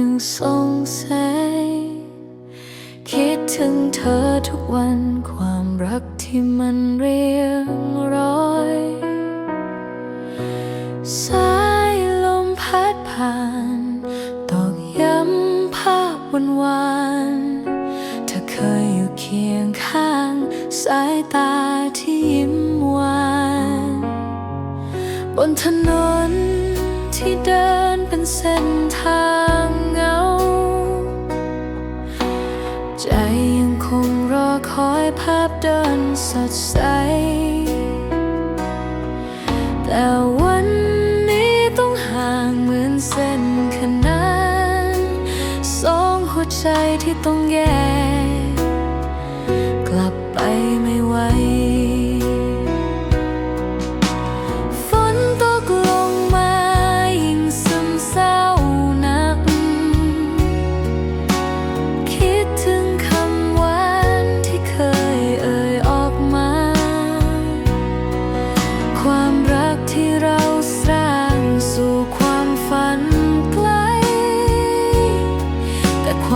ยังสงสัย คิดถึงเธอทุกวันความรักที่มันเรียงร้อยสายลมพัดผ่านตอกย้ำภาพวันวานๆเธอเคยอยู่เคียงข้าง สายตาที่ยิ้มหวาน บนถนนที่เดินเป็นเส้นทาง ยภาพเดินสดใส แต่วันนี้ต้องห่างเหมือนเส้นขนานสองหัวใจที่ต้องแยก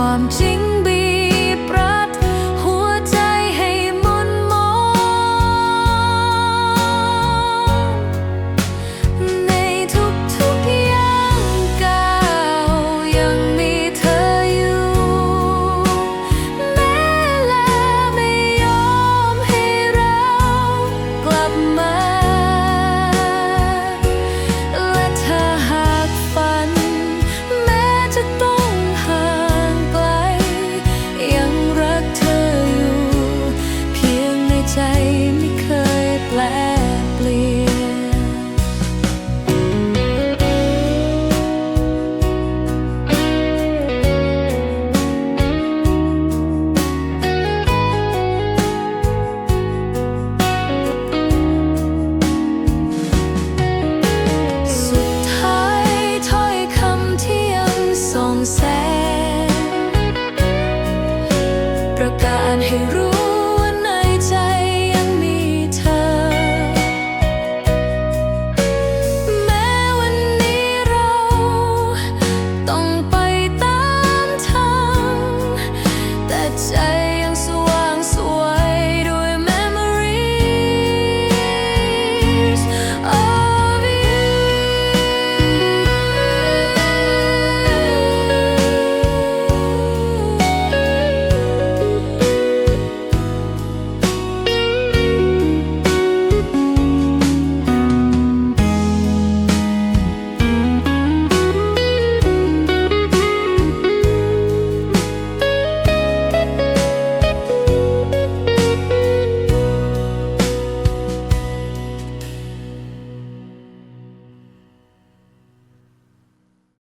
ความฝันไกล แต่ความจริง que